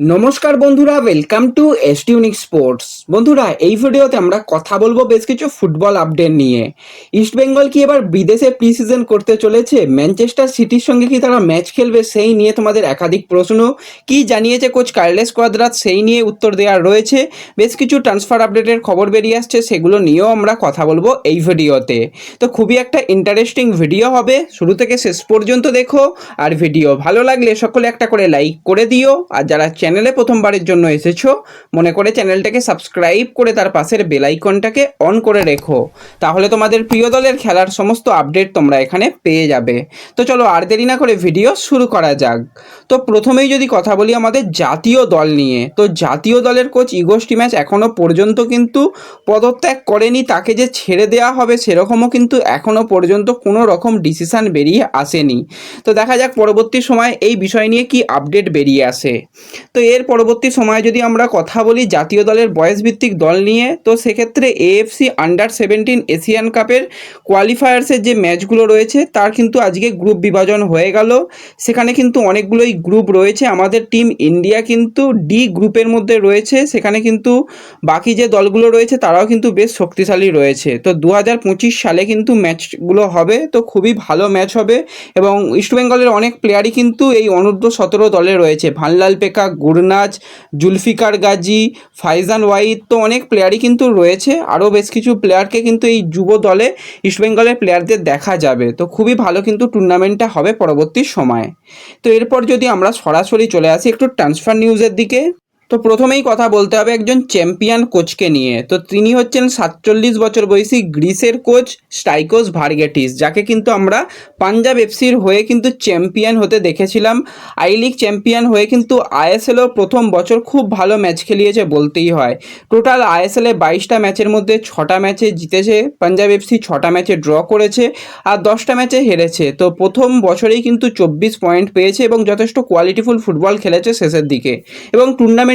নমস্কার বন্ধুরা welcome two এসটিউনিক sports বন্ধুরা, এই ভিডিওতে আমরা কথা বলব বেশ কিছু ফুটবল আপডেট নিয়ে। ইস্টবেঙ্গল কি এবার বিদেশে প্রি সিজন করতে চলেছে? ম্যানচেস্টার সিটির সঙ্গে কি তারা ম্যাচ খেলবে সেই নিয়ে তোমাদের একাধিক প্রশ্ন। কি জানিয়েছে কোচ কার্লেস কোয়াদ্রাত সেই নিয়ে উত্তর দেওয়ার রয়েছে। বেশ কিছু ট্রান্সফার আপডেটের খবর বেরিয়ে আসছে, সেগুলো নিয়েও আমরা কথা বলব এই ভিডিওতে। তো খুবই একটা ইন্টারেস্টিং ভিডিও হবে। শুরু থেকে শেষ পর্যন্ত দেখো। আর ভিডিও ভালো লাগলে সকলে একটা করে লাইক করে দিও। আর যারা প্রথমবারের জন্য এসেছ, মনে করে চ্যানেলটাকে সাবস্ক্রাইব করে তার পাশের বেল আইকনটাকে অন করে রেখো। তাহলে তোমাদের প্রিয় দলের খেলার সমস্ত আপডেট তোমরা এখানে পেয়ে যাবে। তো চলো আর দেরি না করে ভিডিও শুরু করা যাক। তো প্রথমেই যদি কথা বলি আমাদের জাতীয় দল নিয়ে, তো জাতীয় দলের কোচ ইগোস্টি ম্যাচ এখনও পর্যন্ত কিন্তু পদত্যাগ করেনি, তাকে যে ছেড়ে দেওয়া হবে সেরকমও কিন্তু এখনও পর্যন্ত কোনো রকম ডিসিশান বেরিয়ে আসেনি। তো দেখা যাক পরবর্তী সময় এই বিষয় নিয়ে কি আপডেট বেরিয়ে আসে। তো এর পরবর্তী সময়ে যদি আমরা কথা বলি জাতীয় দলের বয়সভিত্তিক দল নিয়ে, তো সেক্ষেত্রে এএফসি আন্ডার সেভেন্টিন এশিয়ান কাপের কোয়ালিফায়ার্সের যে ম্যাচগুলো রয়েছে, তার কিন্তু আজকে গ্রুপ বিভাজন হয়ে গেল। সেখানে কিন্তু অনেকগুলোই গ্রুপ রয়েছে। আমাদের টিম ইন্ডিয়া কিন্তু ডি গ্রুপের মধ্যে রয়েছে। সেখানে কিন্তু বাকি যে দলগুলো রয়েছে, তারাও কিন্তু বেশ শক্তিশালী রয়েছে। তো দু হাজার পঁচিশ সালে কিন্তু ম্যাচগুলো হবে। তো খুবই ভালো ম্যাচ হবে এবং ইস্টবেঙ্গলের অনেক প্লেয়ারই কিন্তু এই অনূর্ধ্ব সতেরো দলে রয়েছে। ভানলাল পেকা গুরনাজ, জুলফিকার গাজী, ফাইজান ওয়াইদ, তো অনেক প্লেয়ারই কিন্তু রয়েছে। আরও বেশ কিছু প্লেয়ারকে কিন্তু এই যুব দলে ইস্টবেঙ্গলের প্লেয়ারদের দেখা যাবে। তো খুবই ভালো কিন্তু টুর্নামেন্টটা হবে পরবর্তী সময়ে। তো এরপর যদি আমরা সরাসরি চলে আসি একটু ট্রান্সফার নিউজের দিকে। তো প্রথমেই কথা বলতে হবে একজন চ্যাম্পিয়ন কোচকে নিয়ে। তো তিনি হচ্ছেন সাতচল্লিশ বছর বয়সী গ্রিসের কোচ স্টাইকোস ভার্গেটিস, যাকে কিন্তু আমরা পাঞ্জাব এফসির হয়ে কিন্তু চ্যাম্পিয়ন হতে দেখেছিলাম। আই লিগ চ্যাম্পিয়ন হয়ে কিন্তু আইএসএলও প্রথম বছর খুব ভালো ম্যাচ খেলিয়েছে বলতেই হয়। টোটাল আইএসএলে বাইশটা ম্যাচের মধ্যে ছটা ম্যাচে জিতেছে, পাঞ্জাব এফসি ছটা ম্যাচে ড্র করেছে আর দশটা ম্যাচে হেরেছে। তো প্রথম বছরেই কিন্তু চব্বিশ পয়েন্ট পেয়েছে এবং যথেষ্ট কোয়ালিটিফুল ফুটবল খেলেছে শেষের দিকে। এবং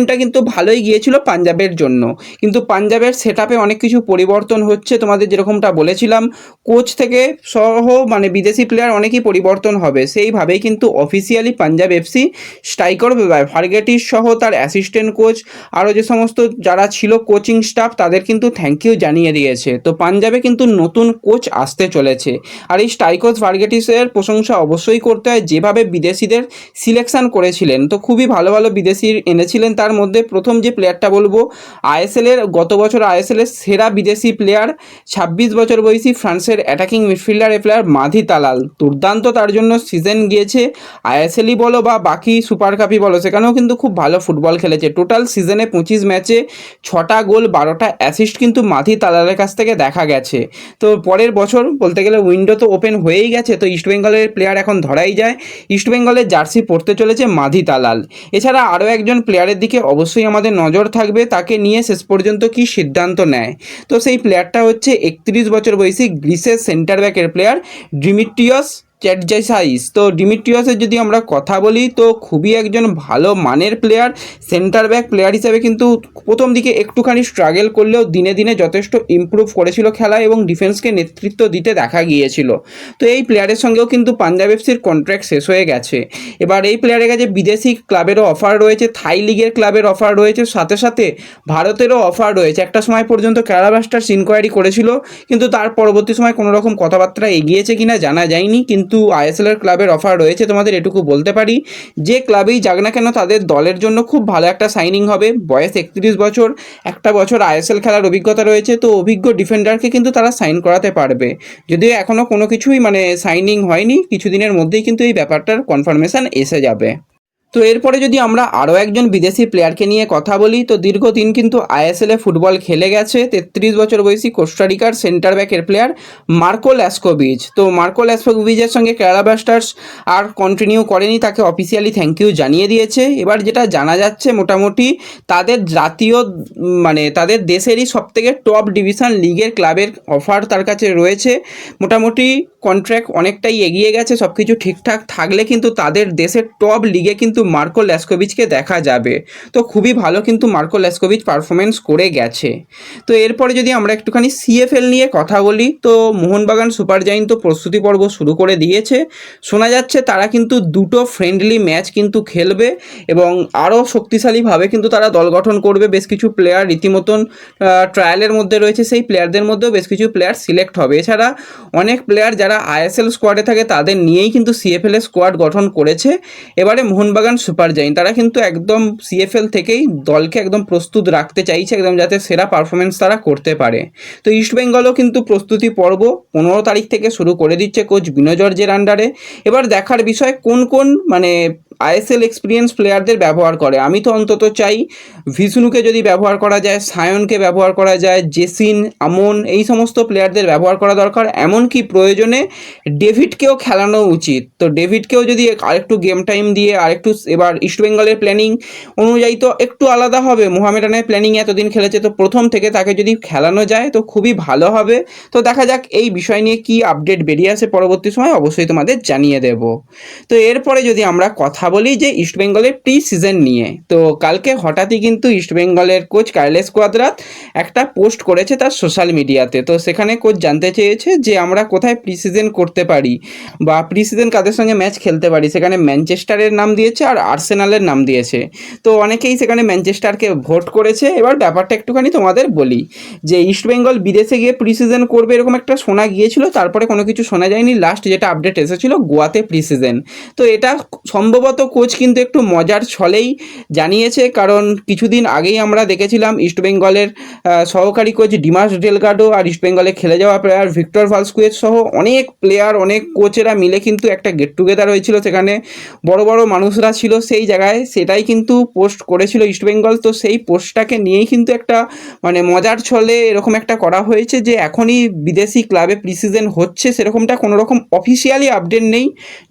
টুর্নামেন্টটা কিন্তু ভালোই গিয়েছিল পাঞ্জাবের জন্য। কিন্তু পাঞ্জাবের সেট অনেক কিছু পরিবর্তন হচ্ছে। তোমাদের যেরকমটা বলেছিলাম, কোচ থেকে সহ মানে বিদেশি প্লেয়ার অনেকই পরিবর্তন হবে। সেইভাবেই কিন্তু অফিসিয়ালি পাঞ্জাব এফসি স্ট্রাইকার ফার্গেটিস সহ তার অ্যাসিস্ট্যান্ট কোচ আরও যে সমস্ত যারা ছিল কোচিং স্টাফ তাদের কিন্তু থ্যাংক ইউ জানিয়ে দিয়েছে। তো পাঞ্জাবে কিন্তু নতুন কোচ আসতে চলেছে। আর এই স্টাইকোচ ফার্গেটিসের প্রশংসা অবশ্যই করতে হয়। যেভাবে বিদেশিদের সিলেকশন করেছিলেন, তো খুবই ভালো ভালো বিদেশি এনেছিলেন তার মধ্যে প্রথম যে প্লেয়ারটা বলব আইএসএলের গত বছর আইএসএলের সেরা বিদেশি প্লেয়ার ছাব্বিশ বছর বয়সী ফ্রান্সের অ্যাটাকিং মিডফিল্ডার এ প্লেয়ার মাধি তালাল। দুর্দান্ত তার জন্য সিজন গিয়েছে আইএসএলই বলো বা বাকি সুপার কাপই বলো, সেখানেও কিন্তু খুব ভালো ফুটবল খেলেছে। টোটাল সিজনে পঁচিশ ম্যাচে ছটা গোল, বারোটা অ্যাসিস্ট কিন্তু মাধি তালালের কাছ থেকে দেখা গেছে। তো পরের বছর বলতে গেলে উইন্ডো তো ওপেন হয়েই গেছে, তো ইস্টবেঙ্গলের প্লেয়ার এখন ধরাই যায়। ইস্টবেঙ্গলের জার্সি পড়তে চলেছে মাধি তালাল। এছাড়া আরও একজন প্লেয়ারের দিকে অবশ্যই আমাদের নজর থাকবে তাকে নিয়ে শেষ পর্যন্ত কি সিদ্ধান্ত নেয়। তো সেই প্লেয়ারটা হচ্ছে একত্রিশ বছর বয়সী গ্রিসের সেন্টার ব্যাকের প্লেয়ার ডিমিট্রিয়স চ্যাটজাইসাইস তো ডিমিট্রিয়াসের যদি আমরা কথা বলি, তো খুবই একজন ভালো মানের প্লেয়ার সেন্টার ব্যাক প্লেয়ার হিসেবে কিন্তু প্রথম দিকে একটুখানি স্ট্রাগল করলেও দিনে দিনে যথেষ্ট ইমপ্রুভ করেছিল খেলা এবং ডিফেন্সকে নেতৃত্ব দিতে দেখা গিয়েছিল। তো এই প্লেয়ারের সঙ্গেও কিন্তু পাঞ্জাব এফসির কন্ট্র্যাক্ট শেষ হয়ে গেছে। এবার এই প্লেয়ারের কাছে বিদেশি ক্লাবেরও অফার রয়েছে থাই লিগের ক্লাবের অফার রয়েছে, সাথে সাথে ভারতেরও অফার রয়েছে। একটা সময় পর্যন্ত কেরালা ব্লাস্টার্স ইনকোয়ারি করেছিল, কিন্তু তার পরবর্তী সময় কোনো রকম কথাবার্তা এগিয়েছে কিনা জানা যায়নি, কিন্তু আইএসএল এর ক্লাবের অফার রয়েছে, তোমাদের এটুকু বলতে পারি। যে ক্লাবেই যাক না কেন, তাদের দলের জন্য খুব ভালো একটা সাইনিং হবে। বয়স একত্রিশ বছর, একটা বছর আইএসএল খেলার অভিজ্ঞতা রয়েছে, তো অভিজ্ঞ ডিফেন্ডারকে কিন্তু তারা সাইন করাতে পারবে। যদিও এখনও কোনো কিছুই মানে সাইনিং হয়নি, কিছুদিনের মধ্যেই কিন্তু এই ব্যাপারটার কনফার্মেশন এসে যাবে। তো এরপরে যদি আমরা আরও একজন বিদেশি প্লেয়ারকে নিয়ে কথা বলি, তো দীর্ঘদিন কিন্তু আইএসএলে ফুটবল খেলে গেছে। তেত্রিশ বছর বয়সী কোস্টারিকার সেন্টার ব্যাকের প্লেয়ার মার্কো ল্যাসকোভিচ তো মার্কো ল্যাসকোভিচের সঙ্গে কেরালা ব্লাস্টার্স আর কন্টিনিউ করেনি, তাকে অফিসিয়ালি থ্যাংক ইউ জানিয়ে দিয়েছে। এবার যেটা জানা যাচ্ছে মোটামুটি, তাদের জাতীয় মানে তাদের দেশেরই সবথেকে টপ ডিভিশন লিগের ক্লাবের অফার তার কাছে রয়েছে। মোটামুটি কন্ট্রাক্ট অনেকটাই এগিয়ে গেছে সব কিছু ঠিকঠাক থাকলে কিন্তু তাদের দেশের টপ লিগে কিন্তু মার্কো ল্যাসকোভিচকে দেখা যাবে। তো খুবই ভালো কিন্তু মার্কো ল্যাসকোভিচ পারফরমেন্স করে গেছে। তো এরপরে যদি আমরা একটুখানি সিএফএল নিয়ে কথা বলি, তো মোহনবাগান সুপার জাইন তো প্রস্তুতি পর্ব শুরু করে দিয়েছে। শোনা যাচ্ছে তারা কিন্তু দুটো ফ্রেন্ডলি ম্যাচ কিন্তু খেলবে এবং আরও শক্তিশালীভাবে কিন্তু তারা দল গঠন করবে। বেশ কিছু প্লেয়ার রীতিমতন ট্রায়ালের মধ্যে রয়েছে, সেই প্লেয়ারদের মধ্যেও বেশ কিছু প্লেয়ার সিলেক্ট হবে। এছাড়া অনেক প্লেয়ার যারা আইএসএল স্কোয়াডে থাকে, তাদের নিয়েই কিন্তু সিএফএল স্কোয়াড গঠন করেছে। এবারে মোহনবাগান সুপার জাইন তারা কিন্তু একদম সিএফএল থেকেই দলকে একদম প্রস্তুত রাখতে চাইছে, একদম যাতে সেরা পারফরমেন্স তারা করতে পারে। তো ইস্টবেঙ্গলও কিন্তু প্রস্তুতি পর্ব পনেরো তারিখ থেকে শুরু করে দিচ্ছে কোচ বিনোজর্জের আন্ডারে এবার দেখার বিষয়, কোন কোন মানে আইএসএল এক্সপিরিয়েন্স প্লেয়ারদের ব্যবহার করে। আমি তো অন্তত চাই ভিষ্ণুকে যদি ব্যবহার করা যায়, সায়নকে ব্যবহার করা যায়, জেসিন, আমন, এই সমস্ত প্লেয়ারদের ব্যবহার করা দরকার। এমনকি প্রয়োজনে ডেভিডকেও খেলানো উচিত। তো ডেভিডকেও যদি আরেকটু গেম টাইম দিয়ে, আরেকটু এবার ইস্টবেঙ্গলের প্ল্যানিং অনুযায়ী তো একটু আলাদা হবে। মোহামেডানের প্ল্যানিং এতদিন খেলেছে, তো প্রথম থেকে তাকে যদি খেলানো যায়, তো খুবই ভালো হবে। তো দেখা যাক এই বিষয় নিয়ে কি আপডেট বেরিয়ে আসে পরবর্তী সময়, অবশ্যই তোমাদের জানিয়ে দেব। তো এরপরে যদি আমরা কথা বলি যে ইস্টবেঙ্গলের প্রি সিজন নিয়ে। তো কালকে হঠাৎই কিন্তু ইস্টবেঙ্গলের কোচ কার্লেস কোয়াদ্রাত একটা পোস্ট করেছে তার সোশ্যাল মিডিয়াতে তো সেখানে কোচ জানতে চেয়েছে যে আমরা কোথায় প্রি সিজন করতে পারি বা প্রি সিজন কাদের সঙ্গে ম্যাচ খেলতে পারি। সেখানে ম্যানচেস্টারের নাম দিয়েছে আর আর্সেনালের নাম দিয়েছে। তো অনেকেই সেখানে ম্যানচেস্টারকে ভোট করেছে। এবার ব্যাপারটা একটুখানি তোমাদের বলি যে ইস্টবেঙ্গল বিদেশে গিয়ে প্রি সিজন করবে এরকম একটা শোনা গিয়েছিল, তারপরে কোনো কিছু শোনা যায়নি। লাস্ট যেটা আপডেট এসেছিল, গোয়াতে প্রি সিজন তো এটা সম্ভবত কোচ কিন্তু একটু মজার ছলেই জানিয়েছে, কারণ কিছুদিন আগেই আমরা দেখেছিলাম ইস্টবেঙ্গলের সহকারী কোচ ডিমাস ডেলগাডো আর ইস্টবেঙ্গলে খেলে যাওয়া প্লেয়ার ভিক্টর ভালস্কুয়েজ সহ অনেক প্লেয়ার অনেক কোচেরা মিলে কিন্তু একটা গেট টুগেদার হয়েছিল সেখানে। বড় বড় মানুষরা ছিল সেই জায়গায়, সেটাই কিন্তু পোস্ট করেছিল ইস্টবেঙ্গল তো সেই পোস্টটাকে নিয়েই কিন্তু একটা মানে মজার ছলে এরকম একটা করা হয়েছে যে এখনই বিদেশি ক্লাবে প্রিসিজন হচ্ছে, সেরকমটা কোনো রকম অফিসিয়ালি আপডেট নেই।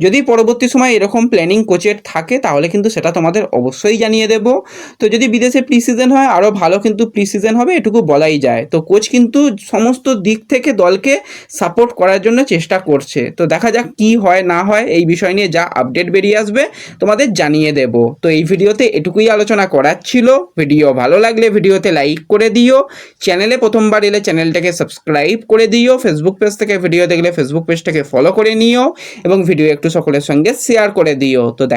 যদি পরবর্তী সময় এরকম প্ল্যানিং কোচের থাকে, তাহলে কিন্তু সেটা তোমাদের অবশ্যই জানিয়ে দেব। তো যদি বিদেশে প্রি সিজন হয় আরও ভালো কিন্তু প্রি সিজন হবে, এটুকু বলাই যায়। তো কোচ কিন্তু সমস্ত দিক থেকে দলকে সাপোর্ট করার জন্য চেষ্টা করছে। তো দেখা যাক কি হয়, না হয়, এই বিষয় নিয়ে যা আপডেট বেরিয়ে আসবে, তোমাদের জানিয়ে দেব। তো এই ভিডিওতে এটুকুই আলোচনা করার ছিল। ভিডিও ভালো লাগলে ভিডিওতে লাইক করে দিও। চ্যানেলে প্রথমবার এলে চ্যানেলটাকে সাবস্ক্রাইব করে দিও। ফেসবুক পেজ থেকে ভিডিও দেখলে ফেসবুক পেজটাকে ফলো করে নিও এবং ভিডিও একটু সকলের সঙ্গে শেয়ার করে দিও। তো